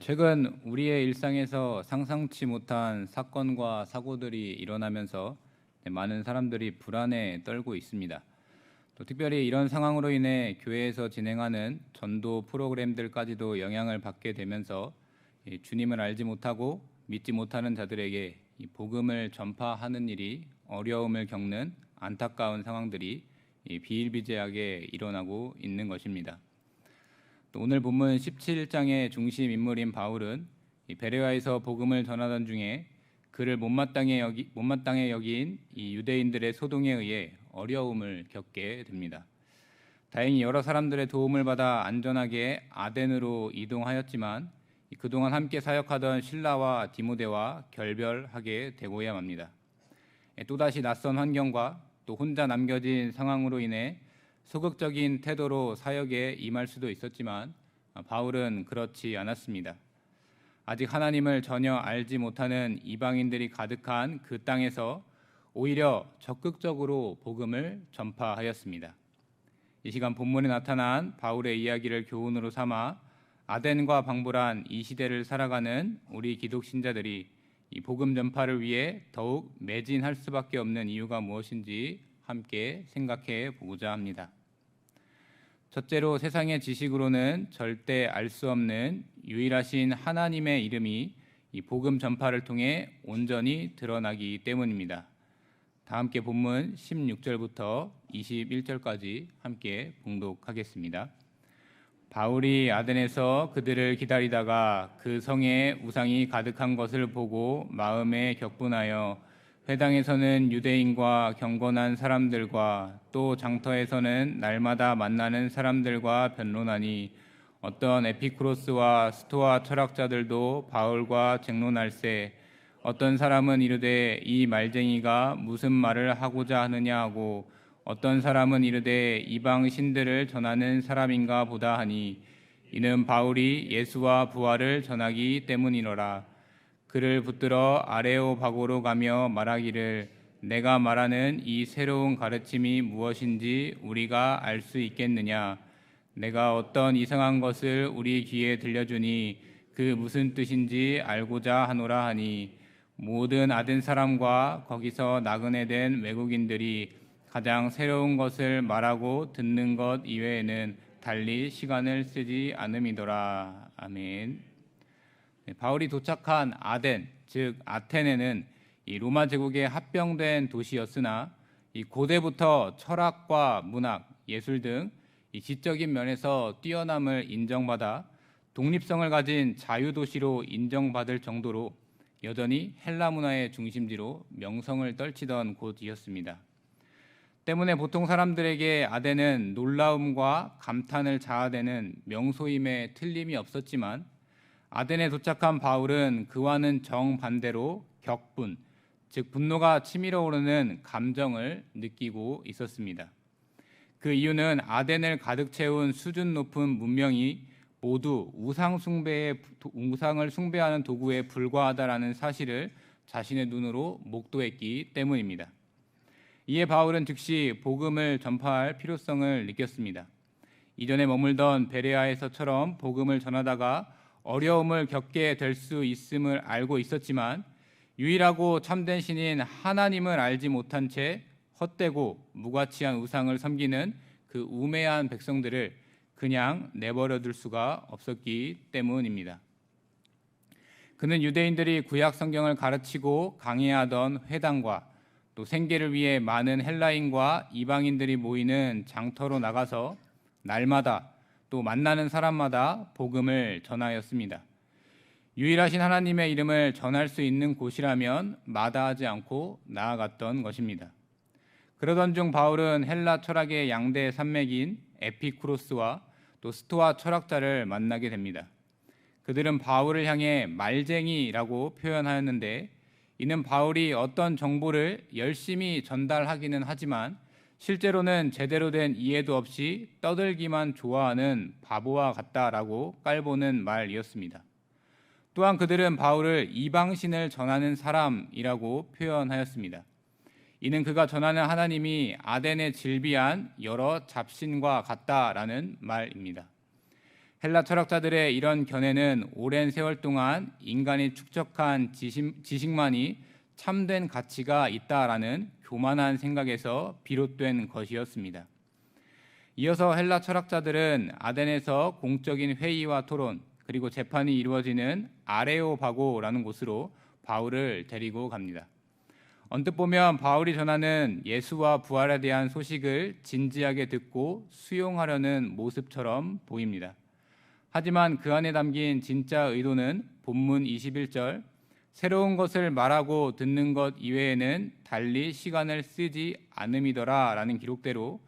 최근 우리의 일상에서 상상치 못한 사건과 사고들이 일어나면서 많은 사람들이 불안에 떨고 있습니다. 또 특별히 이런 상황으로 인해 교회에서 진행하는 전도 프로그램들까지도 영향을 받게 되면서 이 주님을 알지 못하고 믿지 못하는 자들에게 이 복음을 전파하는 일이 어려움을 겪는 안타까운 상황들이 이 비일비재하게 일어나고 있는 것입니다. 또 오늘 본문 17장의 중심 인물인 바울은 이 베레아에서 복음을 전하던 중에 그를 못마땅해 여기 못마땅해 여긴 이 유대인들의 소동에 의해 어려움을 겪게 됩니다. 다행히 여러 사람들의 도움을 받아 안전하게 아덴으로 이동하였지만 그동안 함께 사역하던 신라와 디모데와 결별하게 되고야 맙니다. 또다시 낯선 환경과 또 혼자 남겨진 상황으로 인해 소극적인 태도로 사역에 임할 수도 있었지만 바울은 그렇지 않았습니다. 아직 하나님을 전혀 알지 못하는 이방인들이 가득한 그 땅에서 오히려 적극적으로 복음을 전파하였습니다. 이 시간 본문에 나타난 바울의 이야기를 교훈으로 삼아 아덴과 방불한 이 시대를 살아가는 우리 기독 신자들이 이 복음 전파를 위해 더욱 매진할 수밖에 없는 이유가 무엇인지 함께 생각해 보고자 합니다. 첫째로 세상의 지식으로는 절대 알 수 없는 유일하신 하나님의 이름이 이 복음 전파를 통해 온전히 드러나기 때문입니다. 다 함께 본문 16절부터 21절까지 함께 봉독하겠습니다. 바울이 아덴에서 그들을 기다리다가 그 성에 우상이 가득한 것을 보고 마음에 격분하여 회당에서는 유대인과 경건한 사람들과 또 장터에서는 날마다 만나는 사람들과 변론하니 어떤 에피크로스와 스토아 철학자들도 바울과 쟁론할세 어떤 사람은 이르되 이 말쟁이가 무슨 말을 하고자 하느냐 하고 어떤 사람은 이르되 이방 신들을 전하는 사람인가 보다 하니 이는 바울이 예수와 부활을 전하기 때문이로라 그를 붙들어 아레오바고로 가며 말하기를 내가 말하는 이 새로운 가르침이 무엇인지 우리가 알 수 있겠느냐 내가 어떤 이상한 것을 우리 귀에 들려주니 그 무슨 뜻인지 알고자 하노라 하니 모든 아덴 사람과 거기서 나그네 된 외국인들이 가장 새로운 것을 말하고 듣는 것 이외에는 달리 시간을 쓰지 않음이더라. 아멘. 네, 바울이 도착한 아덴, 즉 아테네는 이 로마 제국의 합병된 도시였으나 이 고대부터 철학과 문학, 예술 등 이 지적인 면에서 뛰어남을 인정받아 독립성을 가진 자유 도시로 인정받을 정도로 여전히 헬라 문화의 중심지로 명성을 떨치던 곳이었습니다. 때문에 보통 사람들에게 아덴은 놀라움과 감탄을 자아대는 명소임에 틀림이 없었지만 아덴에 도착한 바울은 그와는 정반대로 격분, 즉 분노가 치밀어 오르는 감정을 느끼고 있었습니다. 그 이유는 아덴을 가득 채운 수준 높은 문명이 모두 우상 숭배의 우상을 숭배하는 도구에 불과하다라는 사실을 자신의 눈으로 목도했기 때문입니다. 이에 바울은 즉시 복음을 전파할 필요성을 느꼈습니다. 이전에 머물던 베레아에서처럼 복음을 전하다가 어려움을 겪게 될 수 있음을 알고 있었지만 유일하고 참된 신인 하나님을 알지 못한 채 헛되고 무가치한 우상을 섬기는 그 우매한 백성들을 그냥 내버려 둘 수가 없었기 때문입니다. 그는 유대인들이 구약 성경을 가르치고 강해하던 회당과 또 생계를 위해 많은 헬라인과 이방인들이 모이는 장터로 나가서 날마다 또 만나는 사람마다 복음을 전하였습니다. 유일하신 하나님의 이름을 전할 수 있는 곳이라면 마다하지 않고 나아갔던 것입니다. 그러던 중 바울은 헬라 철학의 양대 산맥인 에피쿠로스와 또 스토아 철학자를 만나게 됩니다. 그들은 바울을 향해 말쟁이라고 표현하였는데 이는 바울이 어떤 정보를 열심히 전달하기는 하지만 실제로는 제대로 된 이해도 없이 떠들기만 좋아하는 바보와 같다라고 깔보는 말이었습니다. 또한 그들은 바울을 이방신을 전하는 사람이라고 표현하였습니다. 이는 그가 전하는 하나님이 아덴에 질비한 여러 잡신과 같다라는 말입니다. 헬라 철학자들의 이런 견해는 오랜 세월 동안 인간이 축적한 지식, 지식만이 참된 가치가 있다라는 교만한 생각에서 비롯된 것이었습니다. 이어서 헬라 철학자들은 아덴에서 공적인 회의와 토론 그리고 재판이 이루어지는 아레오바고라는 곳으로 바울을 데리고 갑니다. 언뜻 보면 바울이 전하는 예수와 부활에 대한 소식을 진지하게 듣고 수용하려는 모습처럼 보입니다. 하지만 그 안에 담긴 진짜 의도는 본문 21절 새로운 것을 말하고 듣는 것 이외에는 달리 시간을 쓰지 않음이더라라는 기록대로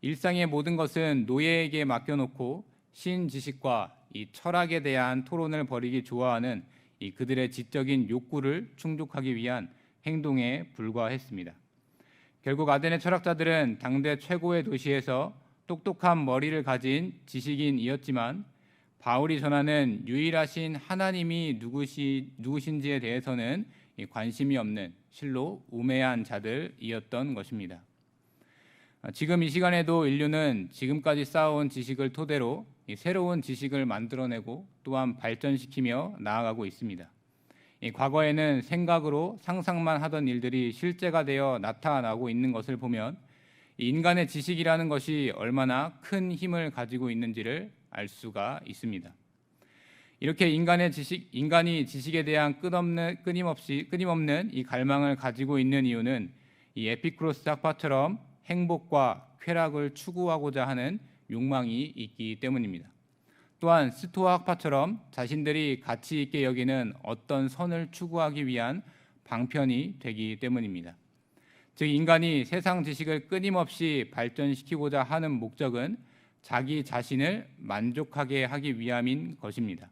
일상의 모든 것은 노예에게 맡겨놓고 신 지식과 이 철학에 대한 토론을 벌이기 좋아하는 이 그들의 지적인 욕구를 충족하기 위한 행동에 불과했습니다. 결국 아덴의 철학자들은 당대 최고의 도시에서 똑똑한 머리를 가진 지식인이었지만 바울이 전하는 유일하신 하나님이 누구시, 누구신지에 대해서는 관심이 없는 실로 우매한 자들이었던 것입니다. 지금 이 시간에도 인류는 지금까지 쌓아온 지식을 토대로 새로운 지식을 만들어내고 또한 발전시키며 나아가고 있습니다. 과거에는 생각으로 상상만 하던 일들이 실제가 되어 나타나고 있는 것을 보면 인간의 지식이라는 것이 얼마나 큰 힘을 가지고 있는지를 알 수가 있습니다. 이렇게 인간의 지식, 인간이 지식에 대한 끝없는 끊임없이 끊임없는 이 갈망을 가지고 있는 이유는 이 에피크로스 학파처럼 행복과 쾌락을 추구하고자 하는 욕망이 있기 때문입니다. 또한 스토아 학파처럼 자신들이 가치 있게 여기는 어떤 선을 추구하기 위한 방편이 되기 때문입니다. 즉 인간이 세상 지식을 끊임없이 발전시키고자 하는 목적은 자기 자신을 만족하게 하기 위함인 것입니다.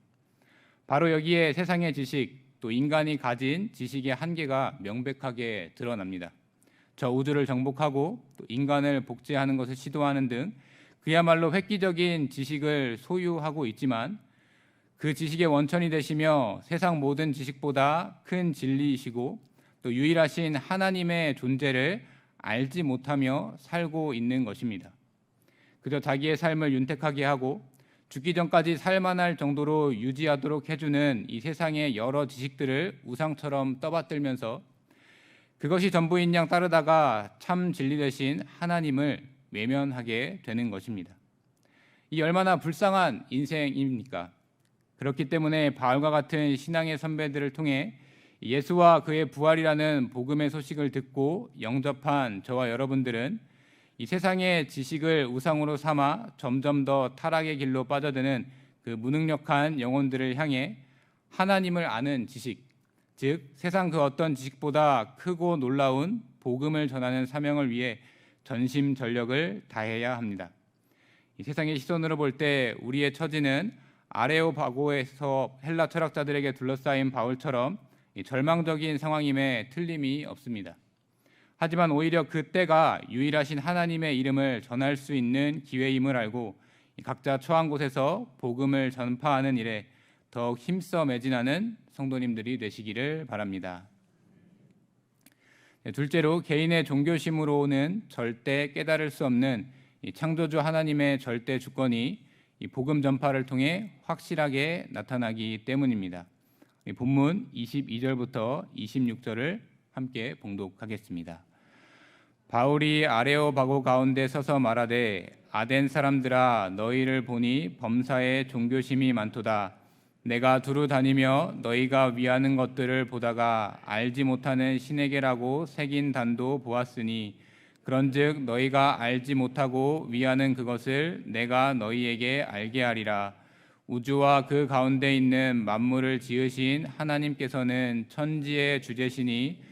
바로 여기에 세상의 지식 또 인간이 가진 지식의 한계가 명백하게 드러납니다. 저 우주를 정복하고 또 인간을 복제하는 것을 시도하는 등 그야말로 획기적인 지식을 소유하고 있지만 그 지식의 원천이 되시며 세상 모든 지식보다 큰 진리이시고 또 유일하신 하나님의 존재를 알지 못하며 살고 있는 것입니다. 그저 자기의 삶을 윤택하게 하고 죽기 전까지 살만할 정도로 유지하도록 해주는 이 세상의 여러 지식들을 우상처럼 떠받들면서 그것이 전부인 양 따르다가 참 진리 대신 하나님을 외면하게 되는 것입니다. 이 얼마나 불쌍한 인생입니까? 그렇기 때문에 바울과 같은 신앙의 선배들을 통해 예수와 그의 부활이라는 복음의 소식을 듣고 영접한 저와 여러분들은 이 세상의 지식을 우상으로 삼아 점점 더 타락의 길로 빠져드는 그 무능력한 영혼들을 향해 하나님을 아는 지식, 즉 세상 그 어떤 지식보다 크고 놀라운 복음을 전하는 사명을 위해 전심 전력을 다해야 합니다. 이 세상의 시선으로 볼 때 우리의 처지는 아레오바고에서 헬라 철학자들에게 둘러싸인 바울처럼 절망적인 상황임에 틀림이 없습니다. 하지만 오히려 그때가 유일하신 하나님의 이름을 전할 수 있는 기회임을 알고 각자 처한 곳에서 복음을 전파하는 일에 더욱 힘써 매진하는 성도님들이 되시기를 바랍니다. 네, 둘째로 개인의 종교심으로는 절대 깨달을 수 없는 창조주 하나님의 절대 주권이 복음 전파를 통해 확실하게 나타나기 때문입니다. 본문 22절부터 26절을 함께 봉독하겠습니다. 바울이 아레오바고 가운데 서서 말하되 아덴 사람들아 너희를 보니 범사에 종교심이 많도다. 내가 두루 다니며 너희가 위하는 것들을 보다가 알지 못하는 신에게라고 새긴 단도 보았으니 그런즉 너희가 알지 못하고 위하는 그것을 내가 너희에게 알게 하리라. 우주와 그 가운데 있는 만물을 지으신 하나님께서는 천지의 주제시니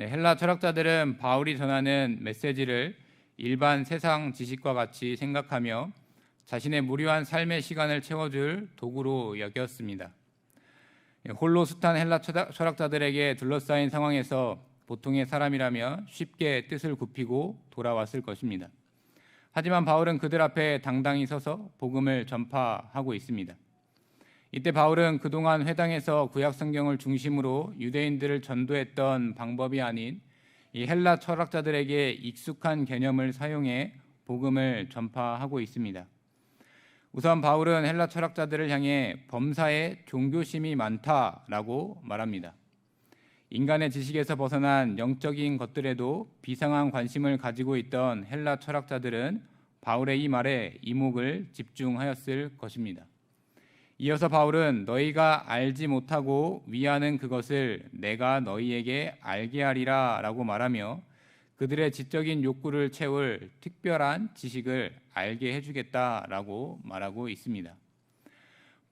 네, 헬라 철학자들은 바울이 전하는 메시지를 일반 세상 지식과 같이 생각하며 자신의 무료한 삶의 시간을 채워줄 도구로 여겼습니다. 홀로 숱한 헬라 철학- 철학자들에게 둘러싸인 상황에서 보통의 사람이라면 쉽게 뜻을 굽히고 돌아왔을 것입니다. 하지만 바울은 그들 앞에 당당히 서서 복음을 전파하고 있습니다. 이때 바울은 그동안 회당에서 구약 성경을 중심으로 유대인들을 전도했던 방법이 아닌 이 헬라 철학자들에게 익숙한 개념을 사용해 복음을 전파하고 있습니다. 우선 바울은 헬라 철학자들을 향해 범사에 종교심이 많다라고 말합니다. 인간의 지식에서 벗어난 영적인 것들에도 비상한 관심을 가지고 있던 헬라 철학자들은 바울의 이 말에 이목을 집중하였을 것입니다. 이어서 바울은 너희가 알지 못하고 위하는 그것을 내가 너희에게 알게 하리라 라고 말하며 그들의 지적인 욕구를 채울 특별한 지식을 알게 해주겠다 라고 말하고 있습니다.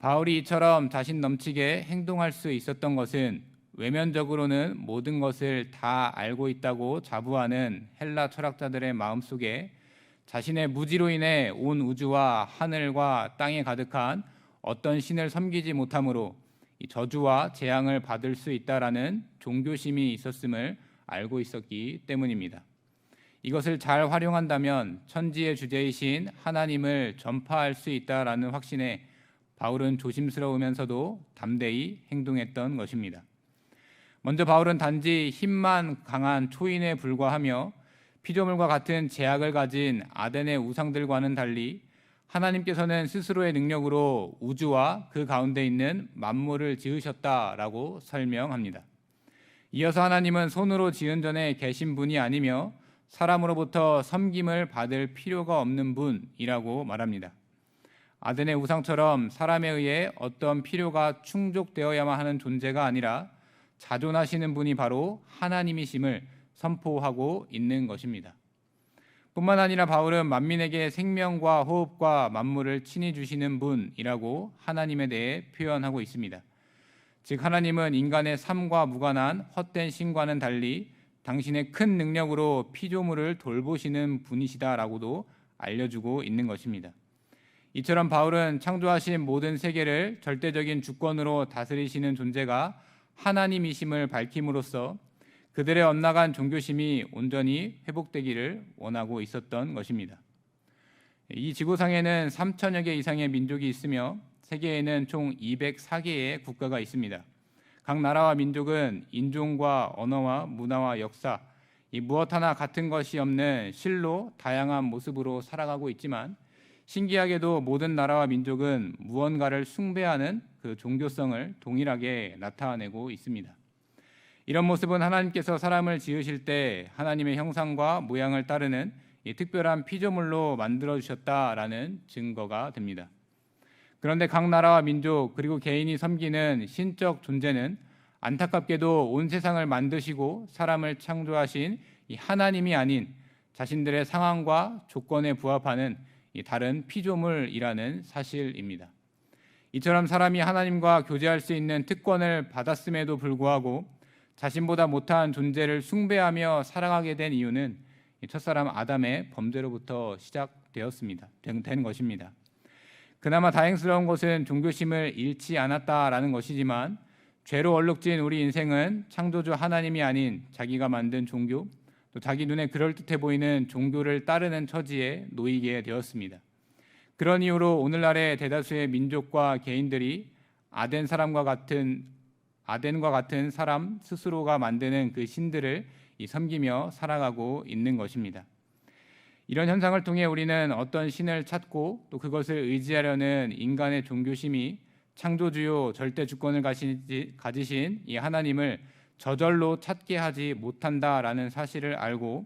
바울이 이처럼 자신 넘치게 행동할 수 있었던 것은 외면적으로는 모든 것을 다 알고 있다고 자부하는 헬라 철학자들의 마음속에 자신의 무지로 인해 온 우주와 하늘과 땅에 가득한 어떤 신을 섬기지 못함으로 이 저주와 재앙을 받을 수 있다라는 종교심이 있었음을 알고 있었기 때문입니다. 이것을 잘 활용한다면 천지의 주제이신 하나님을 전파할 수 있다라는 확신에 바울은 조심스러우면서도 담대히 행동했던 것입니다. 먼저 바울은 단지 힘만 강한 초인에 불과하며 피조물과 같은 제약을 가진 아덴의 우상들과는 달리 하나님께서는 스스로의 능력으로 우주와 그 가운데 있는 만물을 지으셨다라고 설명합니다. 이어서 하나님은 손으로 지은 전에 계신 분이 아니며 사람으로부터 섬김을 받을 필요가 없는 분이라고 말합니다. 아덴의 우상처럼 사람에 의해 어떤 필요가 충족되어야만 하는 존재가 아니라 자존하시는 분이 바로 하나님이심을 선포하고 있는 것입니다. 뿐만 아니라 바울은 만민에게 생명과 호흡과 만물을 친히 주시는 분이라고 하나님에 대해 표현하고 있습니다. 즉 하나님은 인간의 삶과 무관한 헛된 신과는 달리 당신의 큰 능력으로 피조물을 돌보시는 분이시다라고도 알려주고 있는 것입니다. 이처럼 바울은 창조하신 모든 세계를 절대적인 주권으로 다스리시는 존재가 하나님이심을 밝힘으로써 그들의 엇나간 종교심이 온전히 회복되기를 원하고 있었던 것입니다. 이 지구상에는 3천여 개 이상의 민족이 있으며 세계에는 총 204개의 국가가 있습니다. 각 나라와 민족은 인종과 언어와 문화와 역사 이 무엇 하나 같은 것이 없는 실로 다양한 모습으로 살아가고 있지만 신기하게도 모든 나라와 민족은 무언가를 숭배하는 그 종교성을 동일하게 나타내고 있습니다. 이런 모습은 하나님께서 사람을 지으실 때 하나님의 형상과 모양을 따르는 이 특별한 피조물로 만들어 주셨다라는 증거가 됩니다. 그런데 각 나라와 민족 그리고 개인이 섬기는 신적 존재는 안타깝게도 온 세상을 만드시고 사람을 창조하신 이 하나님이 아닌 자신들의 상황과 조건에 부합하는 이 다른 피조물이라는 사실입니다. 이처럼 사람이 하나님과 교제할 수 있는 특권을 받았음에도 불구하고 자신보다 못한 존재를 숭배하며 살아가게 된 이유는 이 첫사람 아담의 범죄로부터 시작되었습니다. 된, 된 것입니다. 그나마 다행스러운 것은 종교심을 잃지 않았다라는 것이지만 죄로 얼룩진 우리 인생은 창조주 하나님이 아닌 자기가 만든 종교 또 자기 눈에 그럴듯해 보이는 종교를 따르는 처지에 놓이게 되었습니다. 그런 이유로 오늘날의 대다수의 민족과 개인들이 아덴 사람과 같은 아덴과 같은 사람 스스로가 만드는 그 신들을 이 섬기며 살아가고 있는 것입니다. 이런 현상을 통해 우리는 어떤 신을 찾고 또 그것을 의지하려는 인간의 종교심이 창조주요 절대 주권을 가지신 이 하나님을 저절로 찾게 하지 못한다라는 사실을 알고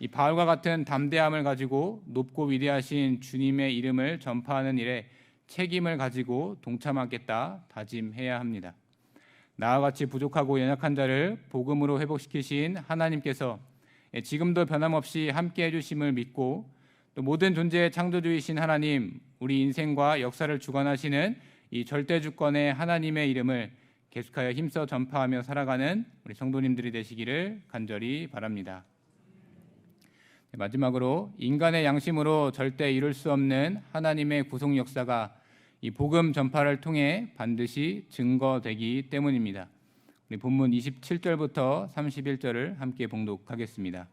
이 바울과 같은 담대함을 가지고 높고 위대하신 주님의 이름을 전파하는 일에 책임을 가지고 동참하겠다 다짐해야 합니다. 나와 같이 부족하고 연약한 자를 복음으로 회복시키신 하나님께서 지금도 변함없이 함께 해주심을 믿고 또 모든 존재의 창조주이신 하나님, 우리 인생과 역사를 주관하시는 이 절대 주권의 하나님의 이름을 계속하여 힘써 전파하며 살아가는 우리 성도님들이 되시기를 간절히 바랍니다. 네, 마지막으로 인간의 양심으로 절대 이룰 수 없는 하나님의 구속 역사가 이 복음 전파를 통해 반드시 증거되기 때문입니다. 우리 본문 27절부터 31절을 함께 봉독하겠습니다.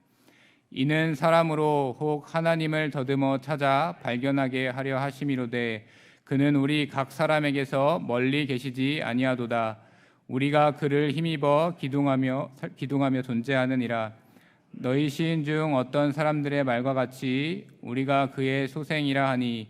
이는 사람으로 혹 하나님을 더듬어 찾아 발견하게 하려 하심이로되 그는 우리 각 사람에게서 멀리 계시지 아니하도다 우리가 그를 힘입어 기둥하며 기둥하며 존재하느니라 너희 시인 중 어떤 사람들의 말과 같이 우리가 그의 소생이라 하니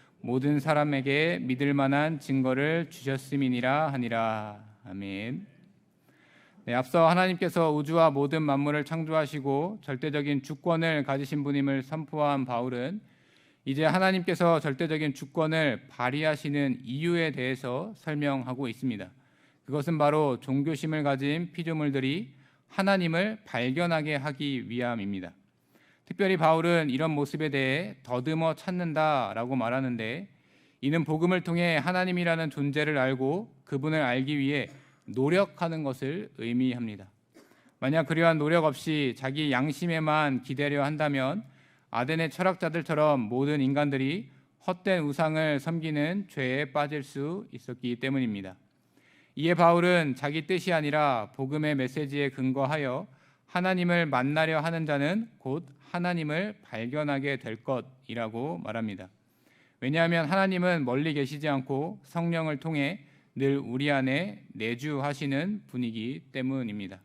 모든 사람에게 믿을 만한 증거를 주셨음이니라 하니라 아멘. 네, 앞서 하나님께서 우주와 모든 만물을 창조하시고 절대적인 주권을 가지신 분임을 선포한 바울은 이제 하나님께서 절대적인 주권을 발휘하시는 이유에 대해서 설명하고 있습니다. 그것은 바로 종교심을 가진 피조물들이 하나님을 발견하게 하기 위함입니다. 특별히 바울은 이런 모습에 대해 더듬어 찾는다라고 말하는데 이는 복음을 통해 하나님이라는 존재를 알고 그분을 알기 위해 노력하는 것을 의미합니다. 만약 그러한 노력 없이 자기 양심에만 기대려 한다면 아덴의 철학자들처럼 모든 인간들이 헛된 우상을 섬기는 죄에 빠질 수 있었기 때문입니다. 이에 바울은 자기 뜻이 아니라 복음의 메시지에 근거하여 하나님을 만나려 하는 자는 곧 하나님을 발견하게 될 것이라고 말합니다. 왜냐하면 하나님은 멀리 계시지 않고 성령을 통해 늘 우리 안에 내주하시는 분이기 때문입니다.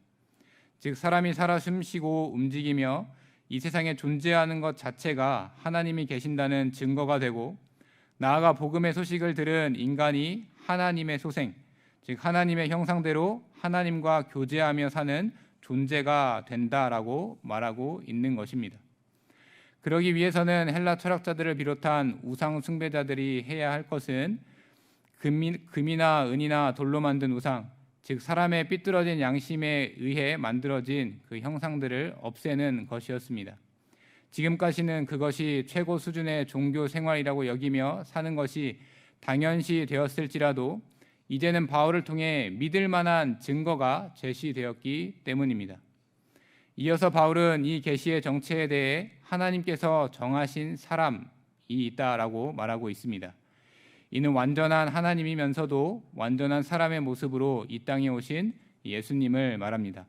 즉 사람이 살아 숨쉬고 움직이며 이 세상에 존재하는 것 자체가 하나님이 계신다는 증거가 되고 나아가 복음의 소식을 들은 인간이 하나님의 소생, 즉 하나님의 형상대로 하나님과 교제하며 사는 존재가 된다라고 말하고 있는 것입니다. 그러기 위해서는 헬라 철학자들을 비롯한 우상 숭배자들이 해야 할 것은 금이 나 은이나 돌로 만든 우상, 즉 사람의 삐뚤어진 양심에 의해 만들어진 그 형상들을 없애는 것이었습니다. 지금까지는 그것이 최고 수준의 종교 생활이라고 여기며 사는 것이 당연시 되었을지라도 이제는 바울을 통해 믿을 만한 증거가 제시되었기 때문입니다. 이어서 바울은 이 계시의 정체에 대해 하나님께서 정하신 사람이 있다라고 말하고 있습니다. 이는 완전한 하나님이면서도 완전한 사람의 모습으로 이 땅에 오신 예수님을 말합니다.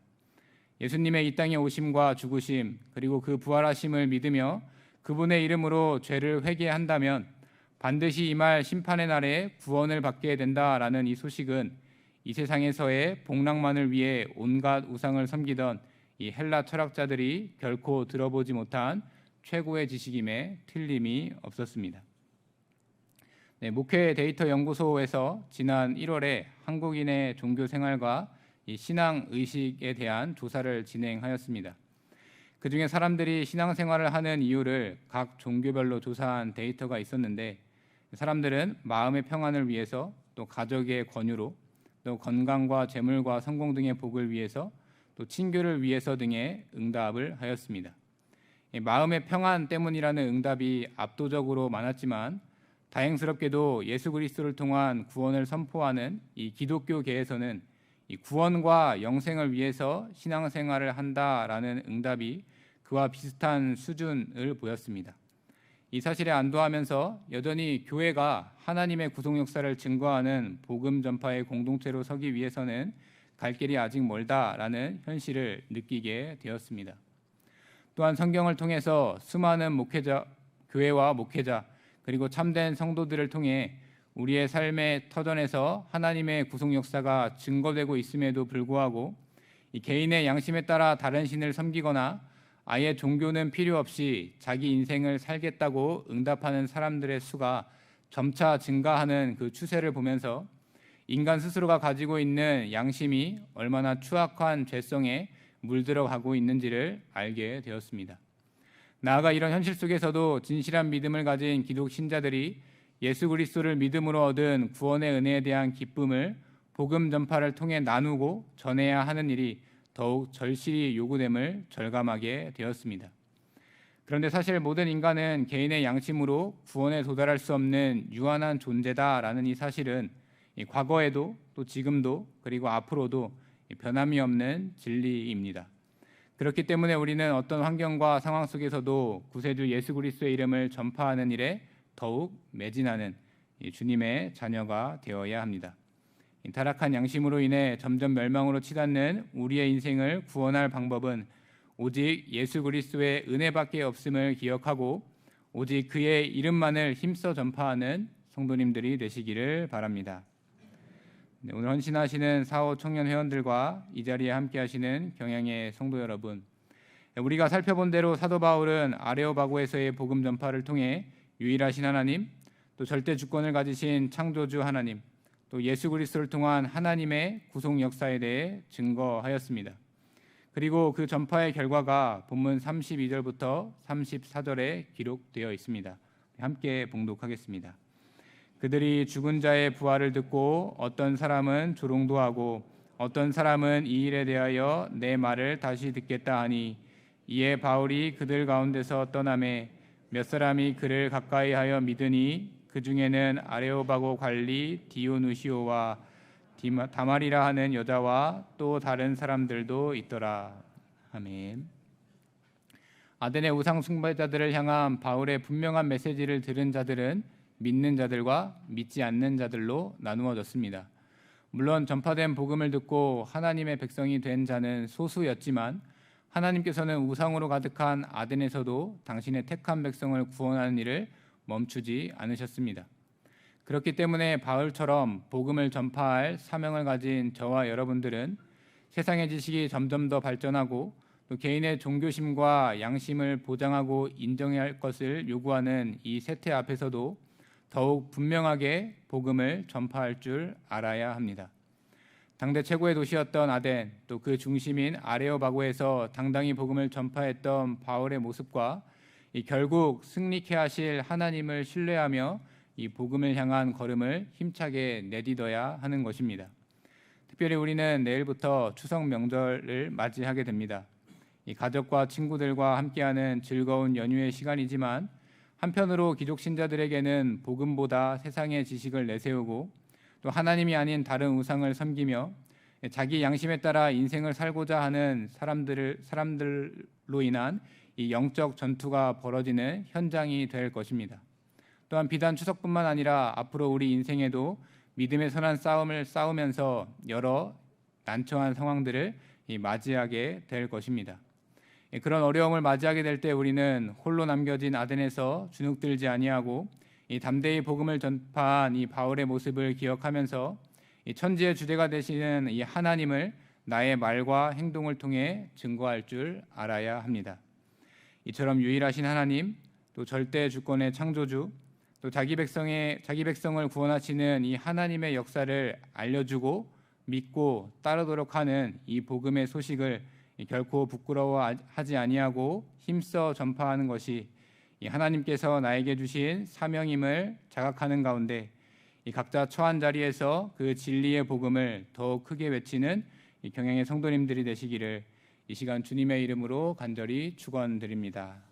예수님의 이 땅에 오심과 죽으심 그리고 그 부활하심을 믿으며 그분의 이름으로 죄를 회개한다면 반드시 임할 심판의 날에 구원을 받게 된다라는 이 소식은 이 세상에서의 복락만을 위해 온갖 우상을 섬기던 이 헬라 철학자들이 결코 들어보지 못한 최고의 지식임에 틀림이 없었습니다. 네, 목회 데이터 연구소에서 지난 1월에 한국인의 종교 생활과 신앙 의식에 대한 조사를 진행하였습니다. 그 중에 사람들이 신앙 생활을 하는 이유를 각 종교별로 조사한 데이터가 있었는데 사람들은 마음의 평안을 위해서 또 가족의 권유로 또 건강과 재물과 성공 등의 복을 위해서 또 친교를 위해서 등의 응답을 하였습니다. 마음의 평안 때문이라는 응답이 압도적으로 많았지만 다행스럽게도 예수 그리스도를 통한 구원을 선포하는 이 기독교계에서는 이 구원과 영생을 위해서 신앙생활을 한다라는 응답이 그와 비슷한 수준을 보였습니다. 이 사실에 안도하면서 여전히 교회가 하나님의 구속 역사를 증거하는 복음 전파의 공동체로 서기 위해서는 갈 길이 아직 멀다라는 현실을 느끼게 되었습니다. 또한 성경을 통해서 수많은 목회자, 교회와 목회자, 그리고 참된 성도들을 통해 우리의 삶의 터전에서 하나님의 구속 역사가 증거되고 있음에도 불구하고 이 개인의 양심에 따라 다른 신을 섬기거나 아예 종교는 필요 없이 자기 인생을 살겠다고 응답하는 사람들의 수가 점차 증가하는 그 추세를 보면서 인간 스스로가 가지고 있는 양심이 얼마나 추악한 죄성에 물들어 가고 있는지를 알게 되었습니다. 나아가 이런 현실 속에서도 진실한 믿음을 가진 기독 신자들이 예수 그리스도를 믿음으로 얻은 구원의 은혜에 대한 기쁨을 복음 전파를 통해 나누고 전해야 하는 일이 더욱 절실히 요구됨을 절감하게 되었습니다. 그런데 사실 모든 인간은 개인의 양심으로 구원에 도달할 수 없는 유한한 존재다라는 이 사실은 이 과거에도 또 지금도 그리고 앞으로도 이 변함이 없는 진리입니다. 그렇기 때문에 우리는 어떤 환경과 상황 속에서도 구세주 예수 그리스도의 이름을 전파하는 일에 더욱 매진하는 이 주님의 자녀가 되어야 합니다. 이 타락한 양심으로 인해 점점 멸망으로 치닫는 우리의 인생을 구원할 방법은 오직 예수 그리스도의 은혜밖에 없음을 기억하고 오직 그의 이름만을 힘써 전파하는 성도님들이 되시기를 바랍니다. 네, 오늘 헌신하시는 사호 청년 회원들과 이 자리에 함께 하시는 경향의 성도 여러분, 네, 우리가 살펴본 대로 사도 바울은 아레오바고에서의 복음 전파를 통해 유일하신 하나님, 또 절대 주권을 가지신 창조주 하나님, 또 예수 그리스도를 통한 하나님의 구속 역사에 대해 증거하였습니다. 그리고 그 전파의 결과가 본문 32절부터 34절에 기록되어 있습니다. 함께 봉독하겠습니다. 그들이 죽은 자의 부활을 듣고 어떤 사람은 조롱도 하고 어떤 사람은 이 일에 대하여 내 말을 다시 듣겠다 하니 이에 바울이 그들 가운데서 떠남에 몇 사람이 그를 가까이 하여 믿으니 그 중에는 아레오바고 관리 디오누시오와 다말이라 하는 여자와 또 다른 사람들도 있더라. 아멘. 아덴의 우상 숭배자들을 향한 바울의 분명한 메시지를 들은 자들은 믿는 자들과 믿지 않는 자들로 나누어졌습니다. 물론 전파된 복음을 듣고 하나님의 백성이 된 자는 소수였지만 하나님께서는 우상으로 가득한 아덴에서도 당신의 택한 백성을 구원하는 일을 멈추지 않으셨습니다. 그렇기 때문에 바울처럼 복음을 전파할 사명을 가진 저와 여러분들은 세상의 지식이 점점 더 발전하고 또 개인의 종교심과 양심을 보장하고 인정해야 할 것을 요구하는 이 세태 앞에서도 더욱 분명하게 복음을 전파할 줄 알아야 합니다. 당대 최고의 도시였던 아덴 또 그 중심인 아레오바고에서 당당히 복음을 전파했던 바울의 모습과 결국 승리케 하실 하나님을 신뢰하며 이 복음을 향한 걸음을 힘차게 내딛어야 하는 것입니다. 특별히 우리는 내일부터 추석 명절을 맞이하게 됩니다. 이 가족과 친구들과 함께하는 즐거운 연휴의 시간이지만 한편으로 기독 신자들에게는 복음보다 세상의 지식을 내세우고 또 하나님이 아닌 다른 우상을 섬기며 자기 양심에 따라 인생을 살고자 하는 사람들을 사람들로 인한 이 영적 전투가 벌어지는 현장이 될 것입니다. 또한 비단 추석뿐만 아니라 앞으로 우리 인생에도 믿음의 선한 싸움을 싸우면서 여러 난처한 상황들을 맞이하게 될 것입니다. 그런 어려움을 맞이하게 될 때 우리는 홀로 남겨진 아덴에서 주눅들지 아니하고 이 담대히 복음을 전파한 이 바울의 모습을 기억하면서 이 천지의 주대가 되시는 이 하나님을 나의 말과 행동을 통해 증거할 줄 알아야 합니다. 이처럼 유일하신 하나님, 또 절대 주권의 창조주, 또 자기 백성의 자기 백성을 구원하시는 이 하나님의 역사를 알려주고 믿고 따르도록 하는 이 복음의 소식을 결코 부끄러워하지 아니하고 힘써 전파하는 것이 하나님께서 나에게 주신 사명임을 자각하는 가운데 각자 처한 자리에서 그 진리의 복음을 더 크게 외치는 경영의 성도님들이 되시기를 이 시간 주님의 이름으로 간절히 축원드립니다.